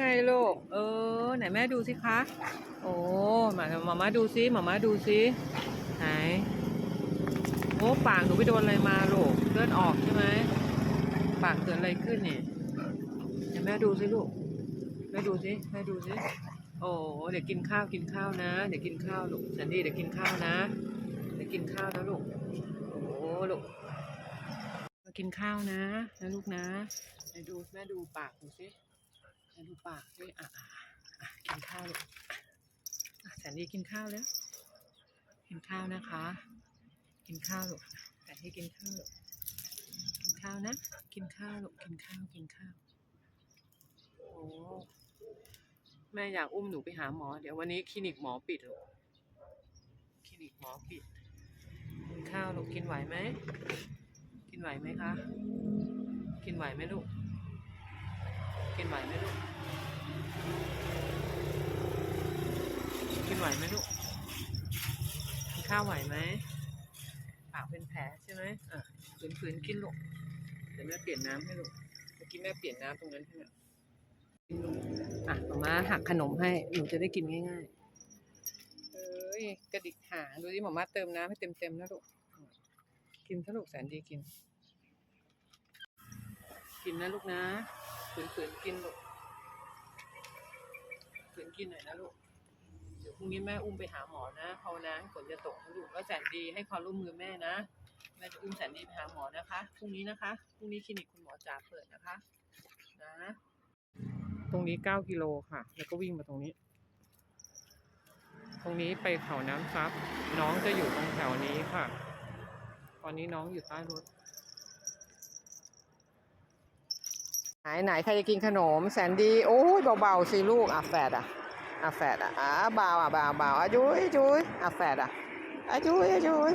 ไงลูก เออ ไหนแม่ดูสิคะ โอ้มามามาดูซิมามาดูซิไหน โอ้ปากหนูไปโดนอะไรมาลูกเลือดออกใช่ไหม ปากเกิดอะไรขึ้นเนี่ยเดี๋ยวแม่ดูสิลูก แม่ดูสิ แม่ดูสิ โอ้เดี๋ยวกินข้าวกินข้าวนะ เดี๋ยวกินข้าวลูกสันดีเดี๋ยวกินข้าวนะ เดี๋ยวกินข้าวนะลูก โอ้ลูกมากินข้าวนะนะลูกนะ ไหนดูแม่ดูปากหนูสิ ปากสิอะอะอะกินข้าวลูกอะแสนดีกินข้าวแล้ว กินข้าวนะคะ กินข้าวลูกแต่ให้กินข้าวลูกกินข้าวนะ กินข้าวลูกกินข้าวกินข้าวโอ้แม่อยากอุ้มหนูไปหาหมอ เดี๋ยววันนี้คลินิกหมอปิดลูกคลินิกหมอปิด กินข้าวลูกกินไหวไหมกินไหวไหมคะ กินไหวไหมลูก กินไหวไหมลูก กิน ไหวไหมลูกกินข้าวไหวไหมปากเป็นแผลใช่ไหมอะฝืนๆกินลูกเดี๋ยวแม่เปลี่ยนน้ำให้ลูกเมื่อกี้แม่เปลี่ยนน้ำตรงนั้นให้แม่กินลูกอะมาม่าหักขนมให้หนูจะได้กินง่ายๆเอ้ยกระดิกหางดูดิหมอมาเติมน้ำให้เต็มๆนะลูกกินถ้าลูกแสนดีกิน กินนะลูกนะฝืนๆกินลูกฝืนกินหน่อยนะลูก รุ่งนี้แม่อุ้มไปหาหมอนะภาวนาฝนจะตกนะลูกแล้วแสนดีให้ความร่วมมือแม่นะแม่จะอุ้มแสนดีไปหาหมอนะคะพรุ่งนี้นะคะพรุ่งนี้คลินิกคุณหมอจ๋าเปิดนะคะ นะ ตรงนี้เก้ากิโลค่ะ แล้วก็วิ่งมาตรงนี้ ตรงนี้ไปเขาน้ำซับน้องจะอยู่ตรงแถวนี้ค่ะ ตอนนี้น้องอยู่ใต้รถไหนไหนใครจะกินขนมแสนดี โอ้ยเบาๆสิลูกอะแฝดอะ อะแฝดอะอะเบาอะเบาเบาอะจุ้ยจุ้ยอะแฝดอะอะจุ้ยอะจุ้ย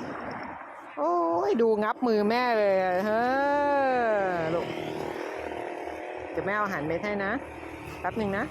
โอ้ยดูงับมือแม่เลยเฮ้อลูกจะแม่เอาอาหารเม็ดให้นะแป๊บหนึ่งนะ